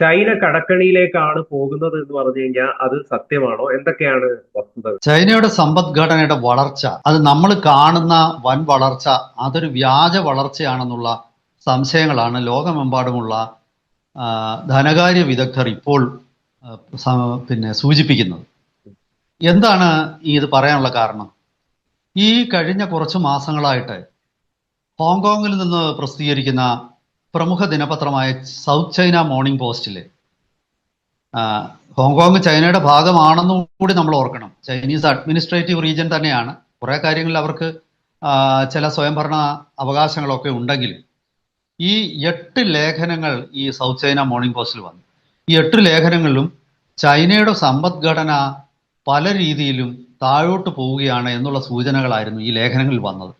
China കടക്കണിയിലേക്കാണ് പോകുന്നത് എന്ന് പറഞ്ഞു കഴിഞ്ഞാൽ അത് സത്യമാണോ? എന്തൊക്കെയാണ് വസ്തുത? ചൈനയുടെ സമ്പദ്ഘടനയുടെ വളർച്ച അത് നമ്മൾ കാണുന്ന വൻ വളർച്ച അതൊരു വ്യാജ വളർച്ചയാണെന്നുള്ള സംശയങ്ങളാണ് ലോകമെമ്പാടുമുള്ള ധനകാര്യ വിദഗ്ധർ ഇപ്പോൾ പിന്നെ സൂചിപ്പിക്കുന്നത്. എന്താണ് ഇത് പറയാനുള്ള കാരണം? ഈ കഴിഞ്ഞ കുറച്ച് മാസങ്ങളായിട്ട് ഹോങ്കോങ്ങിൽ നിന്ന് പ്രസിദ്ധീകരിക്കുന്ന പ്രമുഖ ദിനപത്രമായ സൗത്ത് ചൈന മോർണിംഗ് പോസ്റ്റിൽ ഹോങ്കോങ് ചൈനയുടെ ഭാഗമാണെന്നും കൂടി നമ്മൾ ഓർക്കണം. ചൈനീസ് അഡ്മിനിസ്ട്രേറ്റീവ് റീജിയൻ തന്നെയാണ്. കുറേ കാര്യങ്ങളിൽ അവർക്ക് ചില സ്വയംഭരണ അവകാശങ്ങളൊക്കെ ഉണ്ടെങ്കിലും ഈ എട്ട് ലേഖനങ്ങൾ ഈ സൗത്ത് ചൈന മോർണിംഗ് പോസ്റ്റിൽ വന്നു. ഈ എട്ട് ലേഖനങ്ങളിലും ചൈനയുടെ സമ്പദ്ഘടന പല രീതിയിലും താഴോട്ട് പോവുകയാണ് എന്നുള്ള സൂചനകളായിരുന്നു ഈ ലേഖനങ്ങളിൽ വന്നത്.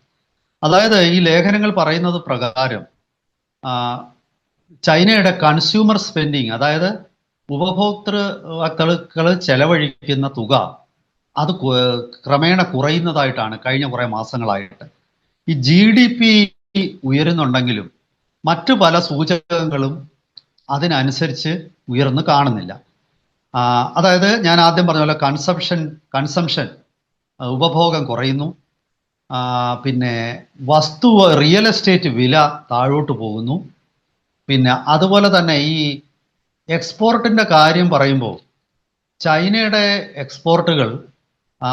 അതായത് ഈ ലേഖനങ്ങൾ പറയുന്നത് പ്രകാരം ചൈനയുടെ കൺസ്യൂമർ സ്പെൻഡിങ് അതായത് ഉപഭോക്തൃക്കൾ ചെലവഴിക്കുന്ന തുക അത് ക്രമേണ കുറയുന്നതായിട്ടാണ് കഴിഞ്ഞ കുറേ മാസങ്ങളായിട്ട്. ഈ ജി ഡി പി ഉയരുന്നുണ്ടെങ്കിലും മറ്റു പല സൂചകങ്ങളും അതിനനുസരിച്ച് ഉയർന്നു കാണുന്നില്ല. അതായത് ഞാൻ ആദ്യം പറഞ്ഞ പോലെ കൺസംഷൻ കൺസംഷൻ ഉപഭോഗം കുറയുന്നു. പിന്നെ വസ്തു റിയൽ എസ്റ്റേറ്റ് വില താഴോട്ട് പോകുന്നു. പിന്നെ അതുപോലെ തന്നെ ഈ എക്സ്പോർട്ടിന്റെ കാര്യം പറയുമ്പോൾ ചൈനയുടെ എക്സ്പോർട്ടുകൾ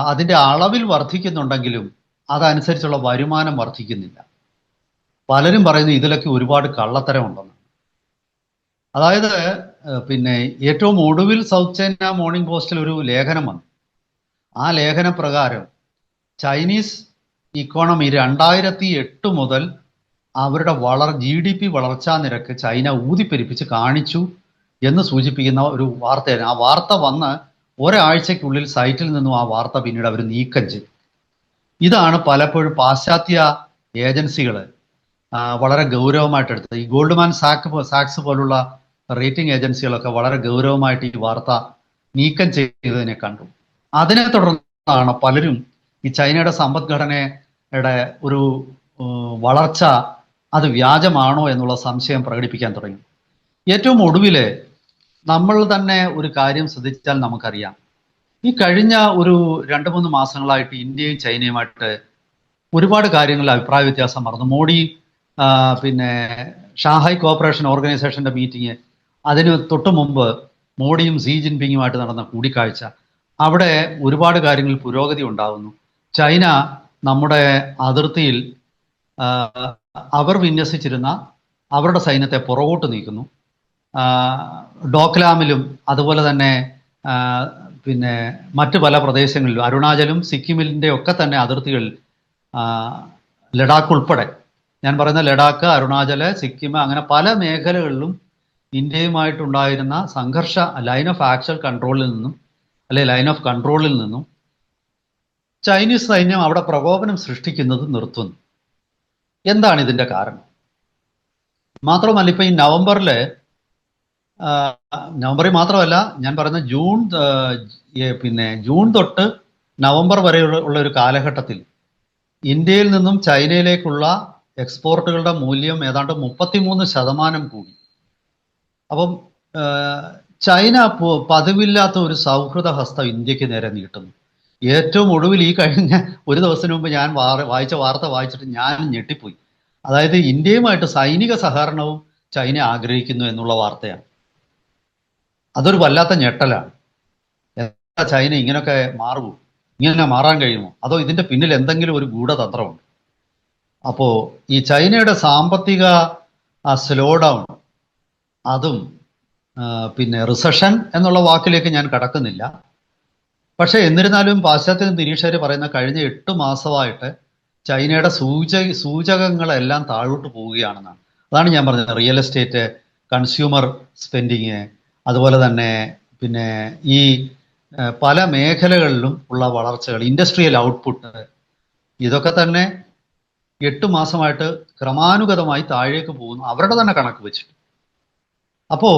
അതിന്റെ അളവിൽ വർദ്ധിക്കുന്നുണ്ടെങ്കിലും അതനുസരിച്ചുള്ള വരുമാനം വർദ്ധിക്കുന്നില്ല. പലരും പറയുന്നു ഇതിലൊക്കെ ഒരുപാട് കള്ളത്തരമുണ്ടെന്ന്. അതായത് പിന്നെ ഏറ്റവും ഒടുവിൽ സൗത്ത് ചൈന മോർണിംഗ് പോസ്റ്റിൽ ഒരു ലേഖനം വന്നു. ആ ലേഖന പ്രകാരം ചൈനീസ് ഇക്കോണമി രണ്ടായിരത്തി എട്ട് മുതൽ അവരുടെ വളർ ജി ഡി പി വളർച്ചാ നിരക്ക് ചൈന ഊതിപ്പെരിപ്പിച്ച് കാണിച്ചു എന്ന് സൂചിപ്പിക്കുന്ന ഒരു വാർത്തയാണ്. ആ വാർത്ത വന്ന് ഒരാഴ്ചയ്ക്കുള്ളിൽ സൈറ്റിൽ നിന്നും ആ വാർത്ത പിന്നീട് അവർ നീക്കം ചെയ്തു. ഇതാണ് പലപ്പോഴും പാശ്ചാത്യ ഏജൻസികൾ വളരെ ഗൗരവമായിട്ട് എടുത്തത് ഈ ഗോൾഡ്മാൻ സാക്ക് സാക്സ് പോലുള്ള റേറ്റിംഗ് ഏജൻസികളൊക്കെ വളരെ ഗൗരവമായിട്ട് ഈ വാർത്ത നീക്കം ചെയ്തതിനെ കണ്ടു. അതിനെ തുടർന്നാണ് പലരും ഈ ചൈനയുടെ സമ്പദ്ഘടനയുടെ ഒരു വളർച്ച അത് വ്യാജമാണോ എന്നുള്ള സംശയം പ്രകടിപ്പിക്കാൻ തുടങ്ങി. ഏറ്റവും ഒടുവിൽ നമ്മൾ തന്നെ ഒരു കാര്യം ശ്രദ്ധിച്ചാൽ നമുക്കറിയാം. ഈ കഴിഞ്ഞ ഒരു രണ്ട് മൂന്ന് മാസങ്ങളായിട്ട് ഇന്ത്യയും ചൈനയുമായിട്ട് ഒരുപാട് കാര്യങ്ങളിൽ അഭിപ്രായ വ്യത്യാസം മറന്നു മോഡി പിന്നെ ഷാങ്ഹായ് കോപ്പറേഷൻ ഓർഗനൈസേഷന്റെ മീറ്റിംഗ് അതിന് തൊട്ടു മുമ്പ് മോഡിയും സി ജിൻപിങ്ങുമായിട്ട് നടന്ന കൂടിക്കാഴ്ച. അവിടെ ഒരുപാട് കാര്യങ്ങളിൽ പുരോഗതി ഉണ്ടാകുന്നു ചൈന നമ്മുടെ അതിർത്തിയിൽ അവർ വിന്യസിച്ചിരുന്ന അവരുടെ സൈന്യത്തെ പുറകോട്ട് നീക്കുന്നു. ഡോക്ലാമിലും അതുപോലെ തന്നെ പിന്നെ മറ്റു പല പ്രദേശങ്ങളിലും അരുണാചലും സിക്കിമിന്റെ ഒക്കെ തന്നെ അതിർത്തികളിൽ ലഡാക്ക് ഉൾപ്പെടെ. ഞാൻ പറയുന്ന ലഡാക്ക് അരുണാചൽ സിക്കിം അങ്ങനെ പല മേഖലകളിലും ഇന്ത്യയുമായിട്ടുണ്ടായിരുന്ന സംഘർഷ ലൈൻ ഓഫ് ആക്ച്വൽ കൺട്രോളിൽ നിന്നും അല്ലെ ലൈൻ ഓഫ് കൺട്രോളിൽ നിന്നും ചൈനീസ് സൈന്യം അവിടെ പ്രകോപനം സൃഷ്ടിക്കുന്നത് നിർത്തുന്നു. എന്താണ് ഇതിന്റെ കാരണം? മാത്രമല്ല ഇപ്പം ഈ നവംബറിൽ നവംബറിൽ മാത്രമല്ല ഞാൻ പറയുന്ന ജൂൺ പിന്നെ ജൂൺ തൊട്ട് നവംബർ വരെയുള്ള ഉള്ള ഒരു കാലഘട്ടത്തിൽ ഇന്ത്യയിൽ നിന്നും ചൈനയിലേക്കുള്ള എക്സ്പോർട്ടുകളുടെ മൂല്യം ഏതാണ്ട് മുപ്പത്തിമൂന്ന് ശതമാനം കൂടി. അപ്പം ചൈന പതിവില്ലാത്ത ഒരു സൗഹൃദ ഹസ്തം ഇന്ത്യയ്ക്ക് നേരെ നീട്ടുന്നു. ഏറ്റവും ഒടുവിൽ ഈ കഴിഞ്ഞ ഒരു ദിവസത്തിന് മുമ്പ് ഞാൻ വായിച്ച വാർത്ത വായിച്ചിട്ട് ഞാൻ ഞെട്ടിപ്പോയി. അതായത് ഇന്ത്യയുമായിട്ട് സൈനിക സഹകരണവും ചൈന ആഗ്രഹിക്കുന്നു എന്നുള്ള വാർത്തയാണ്. അതൊരു വല്ലാത്ത ഞെട്ടലാണ്. എന്താ ചൈന ഇങ്ങനെയൊക്കെ മാറുമോ? ഇങ്ങനെ മാറാൻ കഴിയുമോ? അതോ ഇതിന്റെ പിന്നിൽ എന്തെങ്കിലും ഒരു ഗൂഢതന്ത്രമുണ്ട്? അപ്പോ ഈ ചൈനയുടെ സാമ്പത്തിക സ്ലോ ഡൗൺ അതും പിന്നെ റിസഷൻ എന്നുള്ള വാക്കിലേക്ക് ഞാൻ കടക്കുന്നില്ല. പക്ഷെ എന്നിരുന്നാലും പാശ്ചാത്യ നിരീക്ഷകർ പറയുന്ന കഴിഞ്ഞ എട്ട് മാസമായിട്ട് ചൈനയുടെ സൂച സൂചകങ്ങളെല്ലാം താഴോട്ട് പോവുകയാണെന്നാണ്. അതാണ് ഞാൻ പറഞ്ഞത്. റിയൽ എസ്റ്റേറ്റ് കൺസ്യൂമർ സ്പെൻഡിങ് അതുപോലെ തന്നെ പിന്നെ ഈ പല മേഖലകളിലും ഉള്ള വളർച്ചകൾ ഇൻഡസ്ട്രിയൽ ഔട്ട്പുട്ട് ഇതൊക്കെ തന്നെ എട്ട് മാസമായിട്ട് ക്രമാനുഗതമായി താഴേക്ക് പോകുന്നു. അവരുടെ തന്നെ കണക്ക് വെച്ചിട്ട്. അപ്പോൾ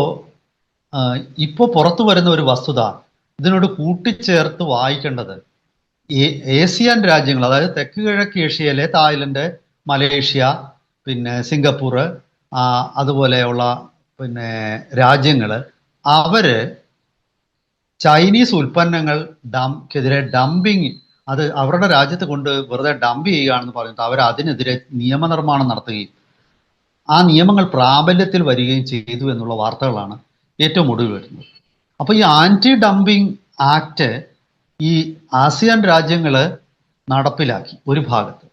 ഇപ്പോൾ പുറത്തു വരുന്ന ഒരു വസ്തുത ഇതിനോട് കൂട്ടിച്ചേർത്ത് വായിക്കേണ്ടത് ഏഷ്യൻ രാജ്യങ്ങൾ അതായത് തെക്ക് കിഴക്ക് ഏഷ്യയിലെ തായ്ലൻഡ് മലേഷ്യ പിന്നെ സിംഗപ്പൂർ അതുപോലെയുള്ള പിന്നെ രാജ്യങ്ങൾ അവർ ചൈനീസ് ഉൽപ്പന്നങ്ങൾ ഡംക്കെതിരെ ഡംപിങ് അത് അവരുടെ രാജ്യത്ത് കൊണ്ട് വെറുതെ ഡംപ് ചെയ്യുകയാണെന്ന് പറഞ്ഞിട്ട് അവർ അതിനെതിരെ നിയമനിർമ്മാണം നടത്തുകയും ആ നിയമങ്ങൾ പ്രാബല്യത്തിൽ വരികയും ചെയ്തു എന്നുള്ള വാർത്തകളാണ് ഏറ്റവും ഒടുവിൽ വരുന്നത്. അപ്പോൾ ഈ ആന്റി ഡംപിങ് ആക്ട് ഈ ആസിയാൻ രാജ്യങ്ങൾ നടപ്പിലാക്കി ഒരു ഭാഗത്ത്.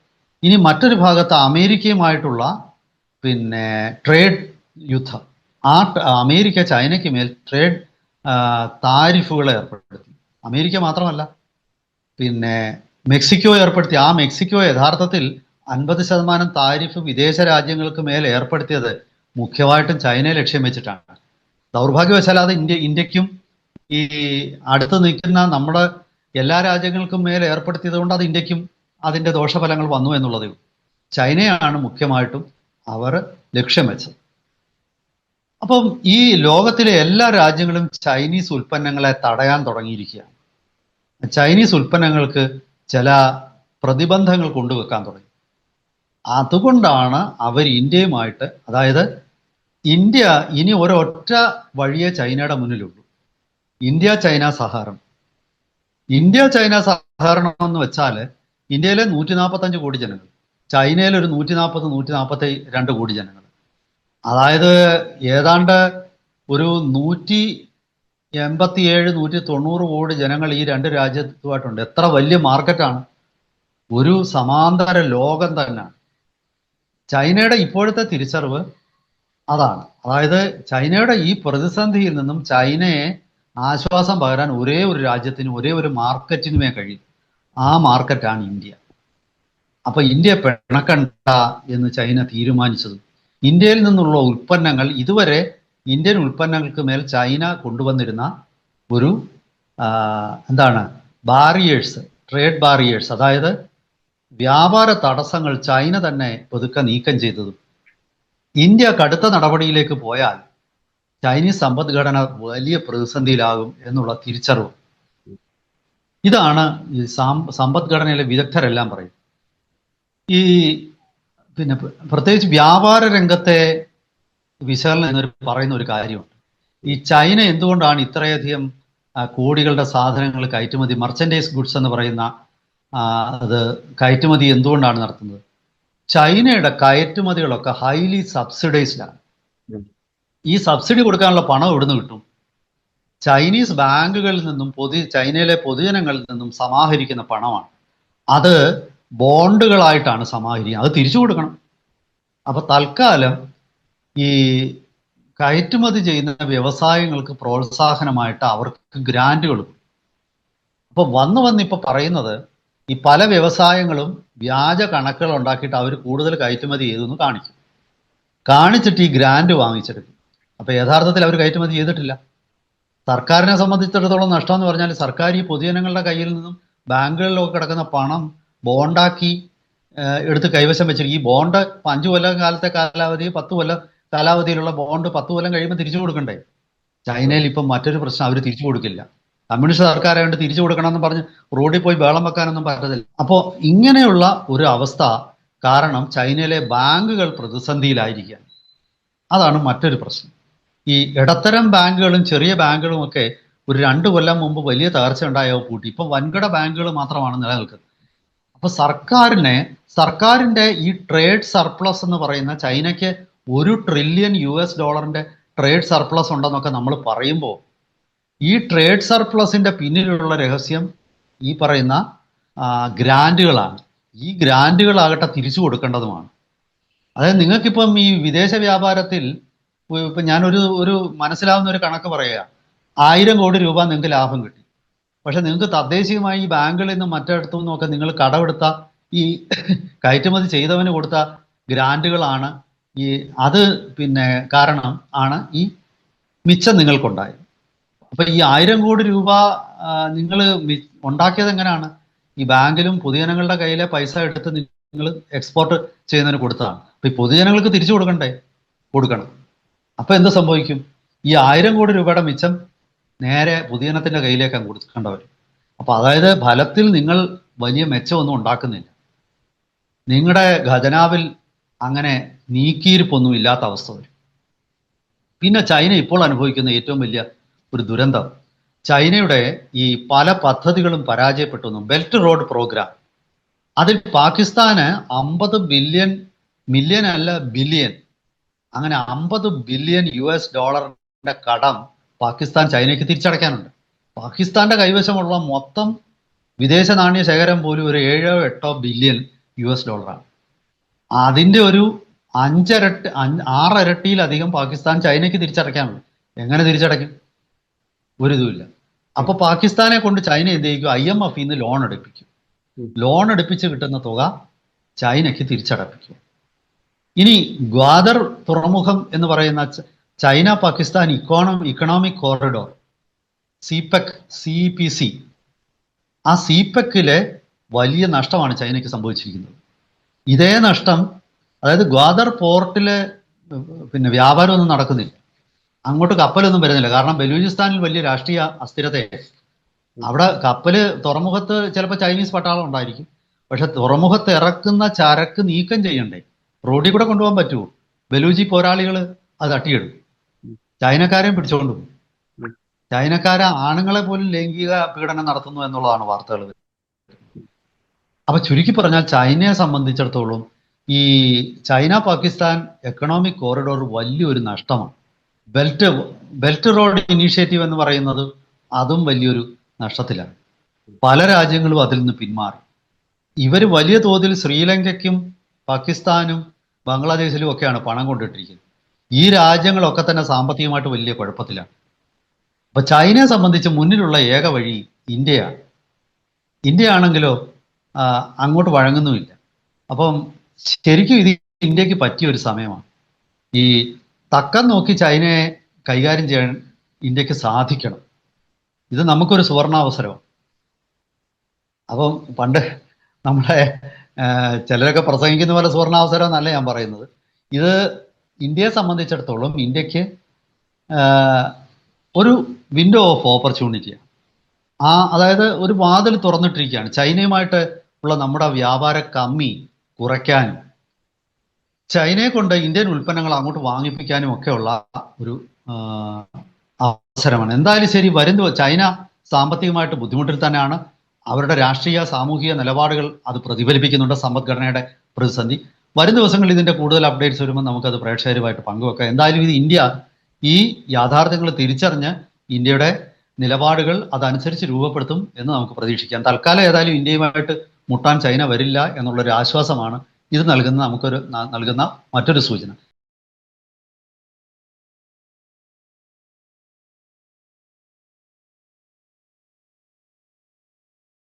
ഇനി മറ്റൊരു ഭാഗത്ത് അമേരിക്കയുമായിട്ടുള്ള പിന്നെ ട്രേഡ് യുദ്ധം. ആ അമേരിക്ക ചൈനയ്ക്ക് മേൽ ട്രേഡ് താരിഫുകൾ ഏർപ്പെടുത്തി. അമേരിക്ക മാത്രമല്ല പിന്നെ മെക്സിക്കോ ഏർപ്പെടുത്തി. ആ മെക്സിക്കോ യഥാർത്ഥത്തിൽ അൻപത് ശതമാനം താരിഫ് വിദേശ രാജ്യങ്ങൾക്ക് മേൽ ഏർപ്പെടുത്തിയത് മുഖ്യമായിട്ടും ചൈനയെ ലക്ഷ്യം വെച്ചിട്ടാണ്. ദൗർഭാഗ്യവശാൽ അത് ഇന്ത്യ ഇന്ത്യക്കും ഈ അടുത്ത് നിൽക്കുന്ന നമ്മുടെ എല്ലാ രാജ്യങ്ങൾക്കും മേൽ ഏർപ്പെടുത്തിയത് കൊണ്ട് അത് ഇന്ത്യക്കും അതിന്റെ ദോഷഫലങ്ങൾ വന്നു എന്നുള്ളതേ ചൈനയാണ് മുഖ്യമായിട്ടും അവർ ലക്ഷ്യം വെച്ചത്. അപ്പം ഈ ലോകത്തിലെ എല്ലാ രാജ്യങ്ങളും ചൈനീസ് ഉൽപ്പന്നങ്ങളെ തടയാൻ തുടങ്ങിയിരിക്കുകയാണ്. ചൈനീസ് ഉൽപ്പന്നങ്ങൾക്ക് ചില പ്രതിബന്ധങ്ങൾ കൊണ്ടുവെക്കാൻ തുടങ്ങി. അതുകൊണ്ടാണ് അവർ ഇന്ത്യയുമായിട്ട് അതായത് ഇന്ത്യ ഇനി ഒരൊറ്റ വഴിയെ ചൈനയുടെ മുന്നിലുള്ളൂ. ഇന്ത്യ ചൈന സഹകരണം. ഇന്ത്യ ചൈന സഹകരണം എന്ന് വെച്ചാൽ ഇന്ത്യയിലെ നൂറ്റി നാൽപ്പത്തഞ്ച് കോടി ജനങ്ങൾ ചൈനയിലെ ഒരു നൂറ്റി നാൽപ്പത് നൂറ്റി നാൽപ്പത്തി രണ്ട് കോടി ജനങ്ങൾ. അതായത് ഏതാണ്ട് ഒരു നൂറ്റി എൺപത്തിയേഴ് നൂറ്റി തൊണ്ണൂറ് കോടി ജനങ്ങൾ ഈ രണ്ട് രാജ്യത്തുമായിട്ടുണ്ട്. എത്ര വലിയ മാർക്കറ്റാണ്. ഒരു സമാന്തര ലോകം തന്നെയാണ്. ചൈനയുടെ ഇപ്പോഴത്തെ തിരിച്ചറിവ് അതാണ്. അതായത് ചൈനയുടെ ഈ പ്രതിസന്ധിയിൽ നിന്നും ചൈനയെ ആശ്വാസം പകരാൻ ഒരേ ഒരു രാജ്യത്തിനും ഒരേ ഒരു മാർക്കറ്റിനുമേ കഴിയും. ആ മാർക്കറ്റാണ് ഇന്ത്യ. അപ്പൊ ഇന്ത്യ പിണക്കണ്ട എന്ന് ചൈന തീരുമാനിച്ചത് ഇന്ത്യയിൽ നിന്നുള്ള ഉൽപ്പന്നങ്ങൾ ഇതുവരെ ഇന്ത്യൻ ഉൽപ്പന്നങ്ങൾക്ക് മേൽ ചൈന കൊണ്ടുവന്നിരുന്ന ഒരു എന്താണ് ബാരിയേഴ്സ് ട്രേഡ് ബാരിയേഴ്സ് അതായത് വ്യാപാര തടസ്സങ്ങൾ ചൈന തന്നെ പതുക്കെ നീക്കം ചെയ്തതും ഇന്ത്യ കടുത്ത നടപടിയിലേക്ക് പോയാൽ ചൈനീസ് സമ്പദ്ഘടന വലിയ പ്രതിസന്ധിയിലാകും എന്നുള്ള തിരിച്ചറിവ്. ഇതാണ് ഈ സമ്പദ്ഘടനയിലെ വിദഗ്ധരെല്ലാം പറയും. ഈ പിന്നെ പ്ര- പ്രത്യേകിച്ച് വ്യാപാര രംഗത്തെ വിശകലനം എന്നൊരു പറയുന്ന ഒരു കാര്യമുണ്ട്. ഈ ചൈന എന്തുകൊണ്ടാണ് ഇത്രയധികം കോടികളുടെ സാധനങ്ങൾ കയറ്റുമതി മർച്ചൻഡൈസ് ഗുഡ്സ് എന്ന് പറയുന്ന അത് കയറ്റുമതി എന്തുകൊണ്ടാണ് നടത്തുന്നത്? ചൈനയുടെ കയറ്റുമതികളൊക്കെ ഹൈലി സബ്സിഡൈസ്ഡ് ആണ്. ഈ സബ്സിഡി കൊടുക്കാനുള്ള പണം എവിടുന്ന് കിട്ടും? ചൈനീസ് ബാങ്കുകളിൽ നിന്നും പൊതു ചൈനയിലെ പൊതുജനങ്ങളിൽ നിന്നും സമാഹരിക്കുന്ന പണമാണ്. അത് ബോണ്ടുകളായിട്ടാണ് സമാഹരിക്കുന്നത് അത് തിരിച്ചു കൊടുക്കണം. അപ്പൊ തൽക്കാലം ഈ കയറ്റുമതി ചെയ്യുന്ന വ്യവസായങ്ങൾക്ക് പ്രോത്സാഹനമായിട്ട് അവർക്ക് ഗ്രാൻഡുകൾ അപ്പൊ വന്ന് വന്ന് ഇപ്പൊ പറയുന്നത് ഈ പല വ്യവസായങ്ങളും വ്യാജ കണക്കുകൾ ഉണ്ടാക്കിയിട്ട് അവർ കൂടുതൽ കയറ്റുമതി ചെയ്തു എന്ന് കാണിക്കും കാണിച്ചിട്ട് ഈ ഗ്രാൻഡ് വാങ്ങിച്ചെടുക്കും. അപ്പോൾ യഥാർത്ഥത്തിൽ അവർ കയറ്റുമതി ചെയ്തിട്ടില്ല. സർക്കാരിനെ സംബന്ധിച്ചിടത്തോളം നഷ്ടം എന്ന് പറഞ്ഞാൽ സർക്കാർ ഈ പൊതുജനങ്ങളുടെ കയ്യിൽ നിന്നും ബാങ്കുകളിലൊക്കെ കിടക്കുന്ന പണം ബോണ്ടാക്കി എടുത്ത് കൈവശം വെച്ചിരിക്കും ഈ ബോണ്ട് അഞ്ചു കൊല്ലം കാലത്തെ കാലാവധി പത്ത് കൊല്ലം കാലാവധിയിലുള്ള ബോണ്ട് പത്ത് കൊല്ലം കഴിയുമ്പോൾ തിരിച്ചു കൊടുക്കണ്ടേ? ചൈനയിൽ ഇപ്പം മറ്റൊരു പ്രശ്നം അവർ തിരിച്ചു കൊടുക്കില്ല. കമ്മ്യൂണിസ്റ്റ് സർക്കാരെ വേണ്ടി തിരിച്ചു കൊടുക്കണമെന്ന് പറഞ്ഞ് റോഡിൽ പോയി വേളം വെക്കാനൊന്നും പറ്റത്തില്ല. അപ്പോൾ ഇങ്ങനെയുള്ള ഒരു അവസ്ഥ കാരണം ചൈനയിലെ ബാങ്കുകൾ പ്രതിസന്ധിയിലായിരിക്കുകയാണ്. അതാണ് മറ്റൊരു പ്രശ്നം. ഈ ഇടത്തരം ബാങ്കുകളും ചെറിയ ബാങ്കുകളും ഒക്കെ ഒരു രണ്ട് കൊല്ലം മുമ്പ് വലിയ തകർച്ച ഉണ്ടായോ പൂട്ടി ഇപ്പം വൻകിട ബാങ്കുകൾ മാത്രമാണ് നിലനിൽക്കുന്നത്. അപ്പൊ സർക്കാരിനെ സർക്കാരിന്റെ ഈ ട്രേഡ് സർപ്ലസ് എന്ന് പറയുന്ന ചൈനയ്ക്ക് ഒരു ട്രില്യൺ യു എസ് ഡോളറിന്റെ ട്രേഡ് സർപ്ലസ് ഉണ്ടെന്നൊക്കെ നമ്മൾ പറയുമ്പോൾ ഈ ട്രേഡ് സർപ്ലസിന്റെ പിന്നിലുള്ള രഹസ്യം ഈ പറയുന്ന ഗ്രാൻഡുകളാണ്. ഈ ഗ്രാൻഡുകളാകട്ടെ തിരിച്ചു കൊടുക്കേണ്ടതുമാണ്. അതായത് നിങ്ങൾക്കിപ്പം ഈ വിദേശ വ്യാപാരത്തിൽ ഇപ്പം ഞാനൊരു ഒരു മനസ്സിലാവുന്ന ഒരു കണക്ക് പറയുക. ആയിരം കോടി രൂപ നിങ്ങൾക്ക് ലാഭം കിട്ടി. പക്ഷെ നിങ്ങൾക്ക് തദ്ദേശീയമായി ഈ ബാങ്കുകളിൽ നിന്നും മറ്റിടത്തു നിന്നൊക്കെ നിങ്ങൾ കടമെടുത്ത ഈ കയറ്റുമതി ചെയ്തവന് കൊടുത്ത ഗ്രാൻഡുകളാണ് ഈ അത് പിന്നെ കാരണം ആണ് ഈ മിച്ചം നിങ്ങൾക്കുണ്ടായത്. അപ്പൊ ഈ ആയിരം കോടി രൂപ നിങ്ങൾ ഉണ്ടാക്കിയത് എങ്ങനെയാണ്? ഈ ബാങ്കിലും പൊതുജനങ്ങളുടെ കയ്യിലെ പൈസ എടുത്ത് നിങ്ങൾ എക്സ്പോർട്ട് ചെയ്യുന്നതിന് കൊടുത്തതാണ്. അപ്പൊ ഈ പൊതുജനങ്ങൾക്ക് തിരിച്ചു കൊടുക്കണ്ടേ? കൊടുക്കണം. അപ്പൊ എന്ത് സംഭവിക്കും? ഈ ആയിരം കോടി രൂപയുടെ മിച്ചം നേരെ പൊതുജനത്തിന്റെ കയ്യിലേക്ക് കൊടുക്കേണ്ടവർ അപ്പൊ അതായത് ഫലത്തിൽ നിങ്ങൾ വലിയ മെച്ചമൊന്നും ഉണ്ടാക്കുന്നില്ല. നിങ്ങളുടെ ഖജനാവിൽ അങ്ങനെ നീക്കിയിരിപ്പൊന്നും ഇല്ലാത്ത അവസ്ഥ വരും. പിന്നെ ചൈന ഇപ്പോൾ അനുഭവിക്കുന്ന ഏറ്റവും വലിയ ഒരു ദുരന്തം. ചൈനയുടെ ഈ പല പദ്ധതികളും പരാജയപ്പെട്ടുന്നു ബെൽറ്റ് റോഡ് പ്രോഗ്രാം. അതിൽ പാകിസ്ഥാന് അമ്പത് ബില്യൺ മില്യൺ അല്ല ബില്യൺ അങ്ങനെ അമ്പത് ബില്യൺ യു എസ് ഡോളറിന്റെ കടം പാകിസ്ഥാൻ ചൈനയ്ക്ക് തിരിച്ചടയ്ക്കാനുണ്ട്. പാകിസ്ഥാന്റെ കൈവശമുള്ള മൊത്തം വിദേശ നാണ്യ ശേഖരം പോലും ഒരു ഏഴോ എട്ടോ ബില്യൺ യു എസ് ഡോളറാണ്. അതിന്റെ ഒരു അഞ്ചരട്ടി അഞ്ച് ആറരട്ടിയിലധികം പാകിസ്ഥാൻ ചൈനയ്ക്ക് തിരിച്ചടയ്ക്കാനുണ്ട്. എങ്ങനെ തിരിച്ചടയ്ക്കും? ഒരു ഇതുമില്ല അപ്പൊ പാകിസ്ഥാനെ കൊണ്ട് ചൈന എന്ത് ചെയ്യും ഐ എം എഫിൽ നിന്ന് ലോൺ എടുപ്പിക്കും. ലോൺ എടുപ്പിച്ച് കിട്ടുന്ന തുക ചൈനയ്ക്ക് തിരിച്ചടപ്പിക്കും. ഇനി ഗ്വാദർ തുറമുഖം എന്ന് പറയുന്ന China Pakistan econo economic corridor CPEC C P C ആ സിപെക്കിലെ വലിയ നഷ്ടമാണ് ചൈനയ്ക്ക് സംഭവിച്ചിരിക്കുന്നത്. ഇതേ നഷ്ടം അതായത് ഗ്വാദർ പോർട്ടിലെ പിന്നെ വ്യാപാരമൊന്നും നടക്കുന്നില്ല. അങ്ങോട്ട് കപ്പലൊന്നും വരുന്നില്ല. കാരണം ബലൂചിസ്ഥാനിൽ വലിയ രാഷ്ട്രീയ അസ്ഥിരത. അവിടെ കപ്പൽ തുറമുഖത്ത് ചിലപ്പോൾ ചൈനീസ് പട്ടാളം ഉണ്ടായിരിക്കും. പക്ഷെ തുറമുഖത്ത് ഇറക്കുന്ന ചരക്ക് നീക്കം ചെയ്യണ്ടേ? റോഡിൽ കൂടെ കൊണ്ടുപോകാൻ പറ്റുമോ? ബലൂജി പോരാളികൾ അത് തട്ടിയിടും. ചൈനക്കാരെയും പിടിച്ചുകൊണ്ട് പോകും ആണുങ്ങളെ പോലും ലൈംഗിക പീഡനം നടത്തുന്നു എന്നുള്ളതാണ് വാർത്തകൾ. അപ്പൊ ചുരുക്കി പറഞ്ഞാൽ ചൈനയെ സംബന്ധിച്ചിടത്തോളം ഈ ചൈന പാകിസ്ഥാൻ എക്കണോമിക് കോറിഡോർ വലിയൊരു നഷ്ടമാണ്. ബെൽറ്റ് ബെൽറ്റ് റോഡ് ഇനീഷ്യേറ്റീവ് എന്ന് പറയുന്നത് അതും വലിയൊരു നഷ്ടത്തിലാണ്. പല രാജ്യങ്ങളും അതിൽ നിന്ന് പിന്മാറി. ഇവർ വലിയ തോതിൽ ശ്രീലങ്കയ്ക്കും പാകിസ്ഥാനും ബംഗ്ലാദേശിലും ഒക്കെയാണ് പണം കൊണ്ടിട്ടിരിക്കുന്നത്. ഈ രാജ്യങ്ങളൊക്കെ തന്നെ സാമ്പത്തികമായിട്ട് വലിയ കുഴപ്പത്തിലാണ്. അപ്പൊ ചൈനയെ സംബന്ധിച്ച് മുന്നിലുള്ള ഏക വഴി ഇന്ത്യയാണ്. ഇന്ത്യ ആണെങ്കിലോ അങ്ങോട്ട് വഴങ്ങുന്നുമില്ല. അപ്പം ശരിക്കും ഇത് ഇന്ത്യയ്ക്ക് പറ്റിയ ഒരു സമയമാണ്. ഈ തക്കം നോക്കി ചൈനയെ കൈകാര്യം ചെയ്യാൻ ഇന്ത്യയ്ക്ക് സാധിക്കണം. ഇത് നമുക്കൊരു സുവർണാവസരമാണ്. അപ്പം പണ്ട് നമ്മളെ ചിലരൊക്കെ പ്രസംഗിക്കുന്ന പോലെ സുവർണാവസരം എന്നല്ല ഞാൻ പറയുന്നത്. ഇത് ഇന്ത്യയെ സംബന്ധിച്ചിടത്തോളം ഇന്ത്യയ്ക്ക് ഒരു വിൻഡോ ഓഫ് ഓപ്പർച്യൂണിറ്റിയാണ് ആ അതായത് ഒരു വാതിൽ തുറന്നിട്ടിരിക്കുകയാണ്. ചൈനയുമായിട്ട് ഉള്ള നമ്മുടെ വ്യാപാര കമ്മി കുറയ്ക്കാനും ചൈനയെ കൊണ്ട് ഇന്ത്യൻ ഉൽപ്പന്നങ്ങൾ അങ്ങോട്ട് വാങ്ങിപ്പിക്കാനും ഒക്കെയുള്ള ഒരു അവസരമാണ്. എന്തായാലും ശരി വരും ചൈന സാമ്പത്തികമായിട്ട് ബുദ്ധിമുട്ടിൽ തന്നെയാണ്. അവരുടെ രാഷ്ട്രീയ സാമൂഹിക നിലപാടുകൾ അത് പ്രതിഫലിപ്പിക്കുന്നുണ്ട് സമ്പദ്ഘടനയുടെ പ്രതിസന്ധി. വരും ദിവസങ്ങളിൽ ഇതിന്റെ കൂടുതൽ അപ്ഡേറ്റ്സ് വരുമ്പോൾ നമുക്കത് പ്രേക്ഷകരുമായിട്ട് പങ്കുവെക്കാം. എന്തായാലും ഇത് ഇന്ത്യ ഈ യാഥാർത്ഥ്യങ്ങൾ തിരിച്ചറിഞ്ഞ് ഇന്ത്യയുടെ നിലപാടുകൾ അതനുസരിച്ച് രൂപപ്പെടുത്തും എന്ന് നമുക്ക് പ്രതീക്ഷിക്കാം. തൽക്കാലം ഏതായാലും ഇന്ത്യയുമായിട്ട് മുട്ടാൻ ചൈന വരില്ല എന്നുള്ളൊരു ആശ്വാസമാണ് ഇത് നൽകുന്ന നമുക്കൊരു നൽകുന്ന മറ്റൊരു സൂചന.